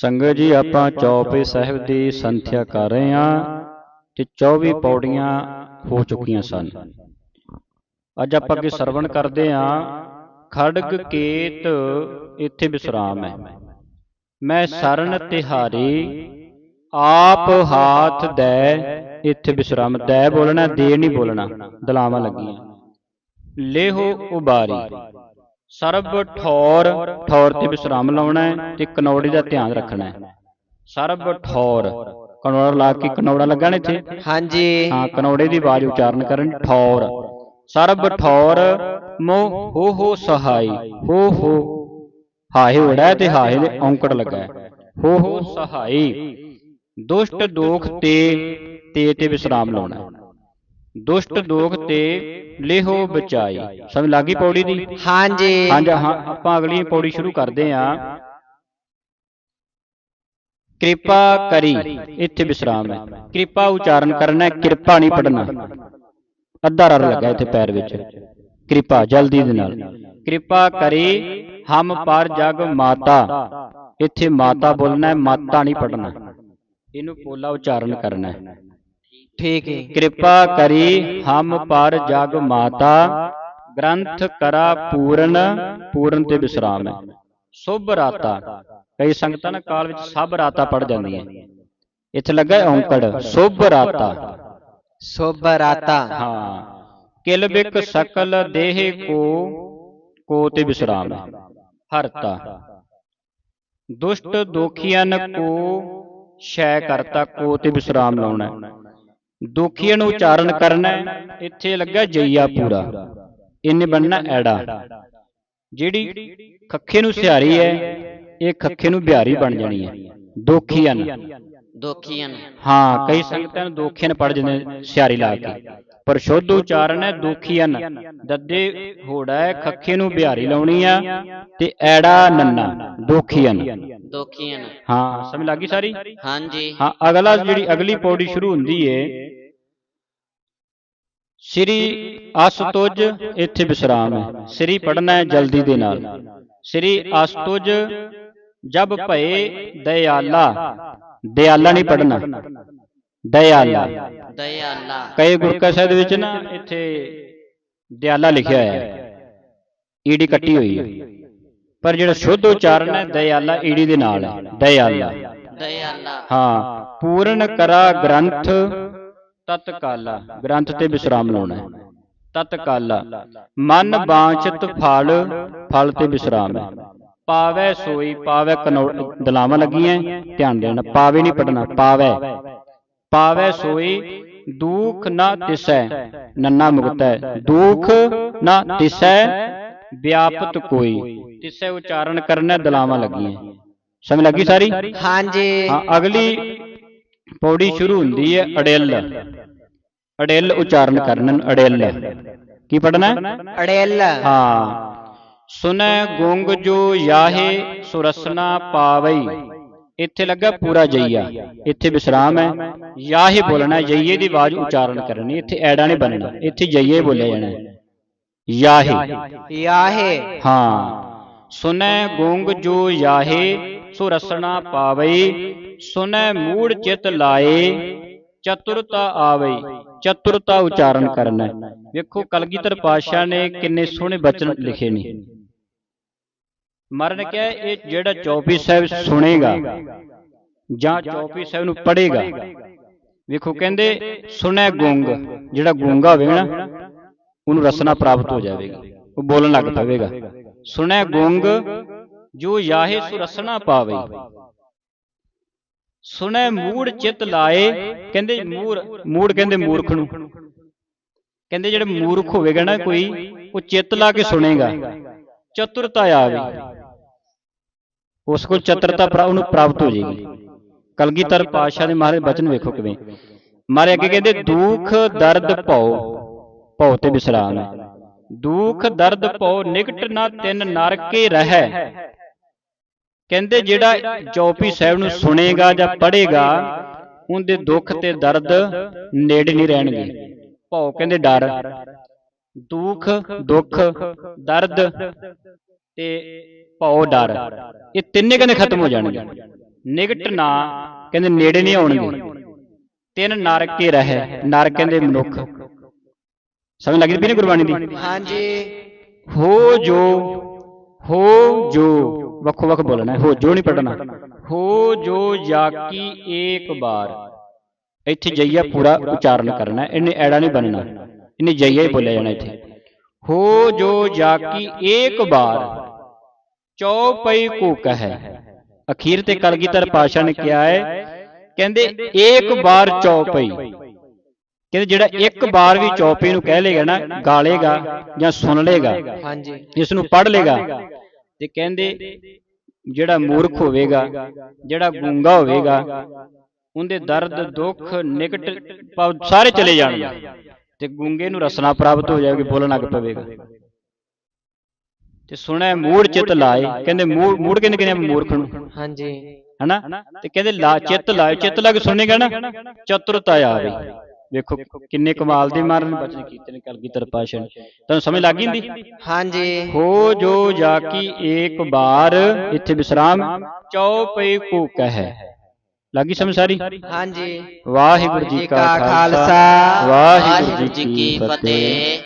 ਸੰਗਤ ਜੀ, ਆਪਾਂ ਚੌਪੇ ਸਾਹਿਬ ਦੀ ਸੰਥਿਆ ਕਰ ਰਹੇ ਹਾਂ ਤੇ 24 ਪੌੜੀਆਂ ਹੋ ਚੁੱਕੀਆਂ ਸਨ। ਅੱਜ ਆਪਾਂ ਅੱਗੇ ਸਰਵਣ ਕਰਦੇ ਹਾਂ। ਖੜਗ ਕੇਤ ਇੱਥੇ ਵਿਸਰਾਮ ਹੈ। ਮੈਂ ਸਰਨ ਤਿਹਾਰੀ, ਆਪ ਹਾਥ ਦੈ, ਇੱਥੇ ਵਿਸਰਾਮ। ਦੈ ਬੋਲਣਾ, ਦੇ ਨਹੀਂ ਬੋਲਣਾ, ਦਲਾਵਾਂ ਲੱਗੀਆਂ। ਲੇਹੋ ਉਬਾਰੀ। ਸਰਬ ਠੌਰ ਠੌਰ ਤੇ ਵਿਸਰਾਮ ਲਾਉਣਾ ਹੈ ਤੇ ਕਨੌੜੀ ਦਾ ਧਿਆਨ ਰੱਖਣਾ ਹੈ। ਸਰਬ ਠੌਰ। ਕਨੌੜਾ ਲਾ ਕੇ ਕਨੌੜਾ ਲੱਗਾ ਨਾ ਇੱਥੇ। ਹਾਂਜੀ। ਹਾਂ ਕਨੌੜੇ ਦੀ ਆਵਾਜ਼ ਉਚਾਰਨ ਕਰਨ। ਠੌਰ। ਸਰਬ ਠੌਰ ਮੋ ਹੋ ਹੋ ਸਹਾਈ। ਹੋ ਹੋ। ਹਾਹੇ ਉੜਾ ਹੈ ਤੇ ਹਾਹੇ ਦੇ ਔਂਕੜ ਲੱਗਾ। ਹੈ ਹੋ ਹੋ ਸਹਾਈ। ਦੁਸ਼ਟ ਦੋਖ ਤੇ ਤੇ ਤੇ ਵਿਸਰਾਮ ਲਾਉਣਾ ਹੈ। ਦੁਸ਼ਟ ਦੋਖ ਤੇ ਲੇਹੋ ਬਚਾਈ। ਸਮਝ ਲੱਗੀ ਪੌੜੀ ਦੀ? ਹਾਂਜੀ। ਹਾਂਜੀ ਹਾਂ ਆਪਾਂ ਅਗਲੀ ਪੌੜੀ ਸ਼ੁਰੂ ਕਰਦੇ ਹਾਂ। ਕਿਰਪਾ ਕਰੀ। ਇੱਥੇ ਵਿਸਰਾਮ ਹੈ। ਕਿਰਪਾ ਉਚਾਰਨ ਕਰਨਾ ਹੈ ਕਿਰਪਾ ਨਹੀਂ ਪੜਨਾ ਅੱਧਾ ਰਰ ਲੱਗਾ ਇੱਥੇ ਪੈਰ ਵਿੱਚ। ਕਿਰਪਾ ਜਲਦੀ ਦੇ ਨਾਲ। ਕਿਰਪਾ ਕਰੀ ਹਮ ਪਰ ਜਗ ਮਾਤਾ। ਇੱਥੇ ਮਾਤਾ ਬੋਲਣਾ ਹੈ ਮਾਤਾ ਨਹੀਂ ਪੜਨਾ ਇਹਨੂੰ ਪੋਲਾ ਉਚਾਰਨ ਕਰਨਾ ਹੈ। ਠੀਕ ਹੈ ਕਿਰਪਾ ਕਰੀ ਹਮ ਪਰ ਜਗ ਮਾਤਾ ਗ੍ਰੰਥ ਕਰਾ ਪੂਰਨ ਪੂਰਨ ਤੇ ਵਿਸਰਾਮ ਹੈ ਸੁਭ ਰਾਤਾ ਕਈ ਸੰਗਤਾਂ ਨਾ ਕਾਲ ਵਿੱਚ ਸਭ ਰਾਤਾ ਪੜ ਜਾਂਦੀਆਂ ਇੱਥੇ ਲੱਗਾ ਹੈ ਔਂਕੜ ਸੁਭ ਰਾਤਾ ਸੁਭ ਰਾਤਾ ਹਾਂ ਕਿਲ ਬਿਕ ਸਕਲ ਦੇਹ ਕੋ ਕੋ ਤੇ ਵਿਸਰਾਮ ਹੈ ਹਰਤਾ ਦੁਸ਼ਟ ਦੋਖੀਆਂ ਕੋ ਸ਼ੈ ਕਰਤਾ ਕੋ ਤੇ ਵਿਸਰਾਮ ਲਾਉਣਾ ਹੈ ਦੁਖੀਆਂ ਨੂੰ ਉਚਾਰਨ ਕਰਨਾ। ਇੱਥੇ ਲੱਗਾ ਜਈਆ ਪੂਰਾ। ਇਹਨੇ ਬਣਨਾ ਐੜਾ। ਜਿਹੜੀ ਖੱਖੇ ਨੂੰ ਸਿਹਾਰੀ ਹੈ ਇਹ ਖੱਖੇ ਨੂੰ ਬਿਹਾਰੀ ਬਣ ਜਾਣੀ ਹੈ। ਦੋਖੀਆਂ ਦੋਖੀਆਂ ਹਾਂ ਕਈ ਸੰਗਤਾਂ ਨੂੰ ਦੋਖੀਆਂ ਪੜ ਜਾਂਦੇ ਸਿਹਾਰੀ ਲਾ ਕੇ। ਪਰ ਸ਼ੁੱਧ ਉਚਾਰਨ ਹੈ ਦੋਖੀਆਂ ਦੱਦੇ ਹੋੜਾ ਹੈ ਖੱਖੇ ਨੂੰ ਬਿਹਾਰੀ ਲਾਉਣੀ ਆ ਤੇ ਐੜਾ ਨੰਨਾ ਦੋਖੀਆਂ ਦੋਖੀਆਂ ਹਾਂ ਸਮਝ ਲੱਗੀ ਸਾਰੀ? ਹਾਂਜੀ। ਹਾਂ ਅਗਲਾ ਜਿਹੜੀ ਅਗਲੀ ਪੌੜੀ ਸ਼ੁਰੂ ਹੁੰਦੀ ਏ ਸ੍ਰੀ ਅਸਤੁਜ ਇੱਥੇ ਵਿਸਰਾਮ ਹੈ। ਸ੍ਰੀ ਪੜਨਾ ਹੈ ਜਲਦੀ ਦੇ ਨਾਲ। ਸ੍ਰੀ ਅਸਤੁਜ ਜਬ ਭਏ ਦਇਆਲਾ। ਦਇਆਲਾ ਨਹੀਂ ਪੜਨਾ ਦਇਆਲਾ। ਦਇਆਲਾ। ਕਈ ਗੁਰਕਾ ਸਾਹਿਬ ਦੇ ਵਿੱਚ ਨਾ ਇੱਥੇ ਦਿਆਲਾ ਲਿਖਿਆ ਹੋਇਆ ਹੈ। ਈੜੀ ਕੱਟੀ ਹੋਈ ਹੈ। ਪਰ ਜਿਹੜਾ ਸ਼ੁੱਧ ਉਚਾਰਨ ਹੈ ਦਇਆਲਾ ਈੜੀ ਦੇ ਨਾਲ ਹੈ। ਦਇਆਲਾ। ਦਇਆਲਾ। ਹਾਂ ਪੂਰਨ ਕਰਾ ਗ੍ਰੰਥ ਤਤਕਾਲਾ ਗ੍ਰੰਥ ਤੇ ਵਿਸਰਾਮ ਲਾਉਣਾ ਹੈ। ਤਤਕਾਲਾ ਮਨ ਬਾਂਛਤ ਫਲ ਫਲ ਤੇ ਵਿਸਰਾਮ ਹੈ। ਪਾਵੈ ਸੋਈ ਪਾਵੈ ਕਨੌ ਦਲਾਵਾਂ ਲੱਗੀਆਂ ਧਿਆਨ ਦੇਣਾ ਪਾਵੇ ਨਹੀਂ ਪੜਨਾ ਪਾਵੈ ਪਾਵੈ। ਸੋਈ ਦੁਖ ਨਾ ਤਿਸੈ ਨੰਨਾ ਮੁਕਤੈ। ਦੁਖ ਨਾ ਤਿਸੈ ਵਿਆਪਤ ਕੋਈ। ਤਿਸੈ ਉਚਾਰਨ ਕਰਨਾ ਦਲਾਵਾਂ ਲੱਗੀਆਂ। ਸਮਝ ਲੱਗੀ ਸਾਰੀ? ਹਾਂਜੀ। ਹਾਂ ਅਗਲੀ ਪੌੜੀ ਸ਼ੁਰੂ ਹੁੰਦੀ ਹੈ ਅੜਿੱਲ। ਅੜਿੱਲ। ਉਚਾਰਨ ਕਰਨ ਅੜਿੱਲ। ਕੀ ਪੜਨਾ ਅੜੇਲ। ਹਾਂ। ਸੁਨੈ ਗੁੰਗ ਜੋ ਯਾਹੇ ਸੁਰਸਨਾ ਪਾਵਈ। ਇੱਥੇ ਲੱਗਾ ਪੂਰਾ ਜਈਆ। ਇੱਥੇ ਵਿਸਰਾਮ ਹੈ। ਯਾਹੇ ਬੋਲਣਾ ਜਈਏ ਦੀ ਆਵਾਜ਼ ਉਚਾਰਨ ਕਰਨੀ। ਇੱਥੇ ਐੜਾ ਨਹੀਂ ਬਣਨਾ। ਇੱਥੇ ਜਈਏ ਬੋਲਿਆ ਜਾਣਾ। ਯਾਹੇ। ਯਾਹੇ। ਹਾਂ। ਸੁਨੈ ਗੁੰਗ ਜੋ ਯਾਹੇ ਸੋ ਰਸਣਾ ਪਾਵਈ। ਸੁਨੈ ਮੂੜ ਚਿਤ ਲਾਏ ਚਤੁਰਤਾ ਆਵਈ ਚਤੁਰਤਾ ਉਚਾਰਨ ਕਰਨਾ। ਵੇਖੋ ਕਲਗੀਧਰ ਪਾਤਸ਼ਾਹ ਨੇ ਕਿੰਨੇ ਸੋਹਣੇ ਬਚਨ ਲਿਖੇ ਨੇ। ਮਰਨ ਕਿਹਾ ਇਹ ਜਿਹੜਾ ਚੌਪੀ ਸਾਹਿਬ ਸੁਣੇਗਾ ਜਾਂ ਚੌਪੀ ਸਾਹਿਬ ਨੂੰ ਪੜ੍ਹੇਗਾ। ਵੇਖੋ ਕਹਿੰਦੇ ਸੁਨੈ ਗੁੰਗ ਜਿਹੜਾ ਗੂੰਗਾ ਹੋਵੇਗਾ ਨਾ ਉਹਨੂੰ ਰਸਨਾ ਪ੍ਰਾਪਤ ਹੋ ਜਾਵੇਗਾ। ਉਹ ਬੋਲਣ ਲੱਗ ਪਵੇਗਾ। ਸੁਣੈ ਗੁੰਗ ਜੋ ਯਾਹੇ ਸੁ ਰਸਨਾ ਪਾਵੇ। ਸੁਣੈ ਮੂੜ ਚਿਤ ਲਾਏ ਕਹਿੰਦੇ ਮੂੜ ਮੂੜ ਕਹਿੰਦੇ ਮੂਰਖ ਨੂੰ। ਕਹਿੰਦੇ ਜਿਹੜੇ ਮੂਰਖ ਹੋਵੇਗਾ ਨਾ ਕੋਈ ਉਹ ਚਿੱਤ ਲਾ ਕੇ ਸੁਣੇਗਾ। ਚਤੁਰਤਾ ਆਵੇ ਉਸ ਕੋਲ ਚਤੁਰਤਾ ਉਹਨੂੰ ਪ੍ਰਾਪਤ ਹੋ ਜਾਏਗੀ। ਕਲਗੀਧਰ ਪਾਤਸ਼ਾਹ ਦੇ ਮਹਾਰਾਜ ਬਚਨ ਵੇਖੋ ਕਿਵੇਂ। ਮਾਰੇ ਅੱਗੇ ਕਹਿੰਦੇ ਦੁੱਖ ਦਰਦ ਭਉ ਭਉ ਤੇ ਵਿਸਰਾਮ ਹੈ। ਦੁੱਖ ਦਰਦ ਭਉ ਨਿਕਟ ਨਾ ਤਿੰਨ ਨਰ ਕੇ ਰਹਿ। ਕਹਿੰਦੇ ਜਿਹੜਾ ਚੌਪੀ ਸਾਹਿਬ ਨੂੰ ਸੁਣੇਗਾ ਜਾਂ ਪੜ੍ਹੇਗਾ ਉਹਦੇ ਦੁੱਖ ਤੇ ਦਰਦ ਨੇੜੇ ਨਹੀਂ ਰਹਿਣਗੇ। ਭਉ ਕਹਿੰਦੇ ਡਰ ਦੁੱਖ ਦੁੱਖ ਦਰਦ ਤੇ ਭਉ ਡਰ। ਇਹ ਤਿੰਨੇ ਕਹਿੰਦੇ ਖਤਮ ਹੋ ਜਾਣਗੇ। ਨਿਕਟ ਨਾ ਕਹਿੰਦੇ ਨੇੜੇ ਨਹੀਂ ਆਉਣਗੇ। ਤਿੰਨ ਨਰ ਕੇ ਰਹਿ ਨਰ ਕਹਿੰਦੇ ਮਨੁੱਖ। ਸਮਝ ਲੱਗੀ ਵੀ ਨਾ ਗੁਰਬਾਣੀ ਦੀ? ਹਾਂਜੀ। ਹੋ ਜੋ ਹੋ ਜੋ। ਵੱਖੋ ਵੱਖ ਬੋਲਣਾ ਹੈ, ਹੋ ਜੋ ਨਹੀਂ ਪੜਨਾ ਹੋ ਜੋ ਜਾਕੀ ਏਕ ਬਾਰ। ਇੱਥੇ ਜਈਆ ਪੂਰਾ ਉਚਾਰਨ ਕਰਨਾ ਇਹਨੇ ਐੜਾ ਨਹੀਂ ਬਣਨਾ। ਇਹਨੇ ਜਈਆ ਹੀ ਬੋਲਿਆ ਜਾਣਾ ਇੱਥੇ। ਹੋ ਜੋ ਜਾਕੀ ਏਕ ਬਾਰ ਚੌਪਈ ਕੋ ਕਹੈ ਅਖੀਰ ਤੇ ਕਲਗੀਧਰ ਪਾਸ਼ਾ ਨੇ ਕਿਹਾ ਹੈ ਕਹਿੰਦੇ ਏਕ ਬਾਰ ਚੌਪਈ ਕਹਿੰਦੇ ਜਿਹੜਾ ਇੱਕ ਬਾਰ ਵੀ ਚੌਪਈ ਨੂੰ ਕਹਿ ਲੇਗਾ ਨਾ ਗਾਲੇਗਾ ਜਾਂ ਸੁਣ ਲੇਗਾ ਹਾਂਜੀ। ਇਸ ਨੂੰ ਪੜ੍ਹ ਲੇਗਾ ਤੇ ਕਹਿੰਦੇ ਜਿਹੜਾ ਮੂਰਖ ਹੋਵੇਗਾ ਜਿਹੜਾ ਗੂੰਗਾ ਹੋਵੇਗਾ ਉਹਦੇ ਦਰਦ ਦੁੱਖ ਨਿਕਟ ਸਾਰੇ ਚਲੇ ਜਾਣਗੇ। ਤੇ ਗੂੰਗੇ ਨੂੰ ਰਸਨਾ ਪ੍ਰਾਪਤ ਹੋ ਜਾਏਗੀ ਬੋਲਣ ਲੱਗ ਪਵੇਗਾ ਤੇ ਸੁਣੈ ਮੂੜ ਚਿਤ ਲਾਏ ਕਹਿੰਦੇ ਮੂੜ ਮੂੜ ਕਹਿੰਦੇ ਕਿਨੇ ਮੂਰਖ ਨੂੰ। ਹਾਂਜੀ। ਹਨਾ? ਤੇ ਕਹਿੰਦੇ ਲਾ ਚਿੱਤ ਲਾਏ ਚਿੱਤ ਲਾ ਕੇ ਸੁਣੇਗਾ ਨਾ ਚਤੁਰਤਾ ਆਵੇ ਵੇਖੋ ਕਿੰਨੇ ਕਮਾਲ ਦੇ ਮਾਰਨ ਬਚਨ ਕੀਤੇ ਨੇ ਕਲਗੀਧਰ ਪਾਸ਼ਾ ਨੇ ਤੁਹਾਨੂੰ ਸਮਝ ਲੱਗ ਗਈ ਹੁੰਦੀ ਹਾਂਜੀ। ਹੋ ਜੋ ਜਾਕੀ ਏਕ ਬਾਰ ਇੱਥੇ ਵਿਸਰਾਮ ਚੌਪਈ ਕੋ ਕਹੈ। ਲੱਗੀ ਸਮਝ ਸਾਰੀ? ਹਾਂਜੀ। ਵਾਹਿਗੁਰੂ ਜੀ ਕਾ ਖਾਲਸਾ। ਖਾਲਸਾ। ਵਾਹਿਗੁਰੂ ਜੀ ਕੀ ਫਤਿਹ।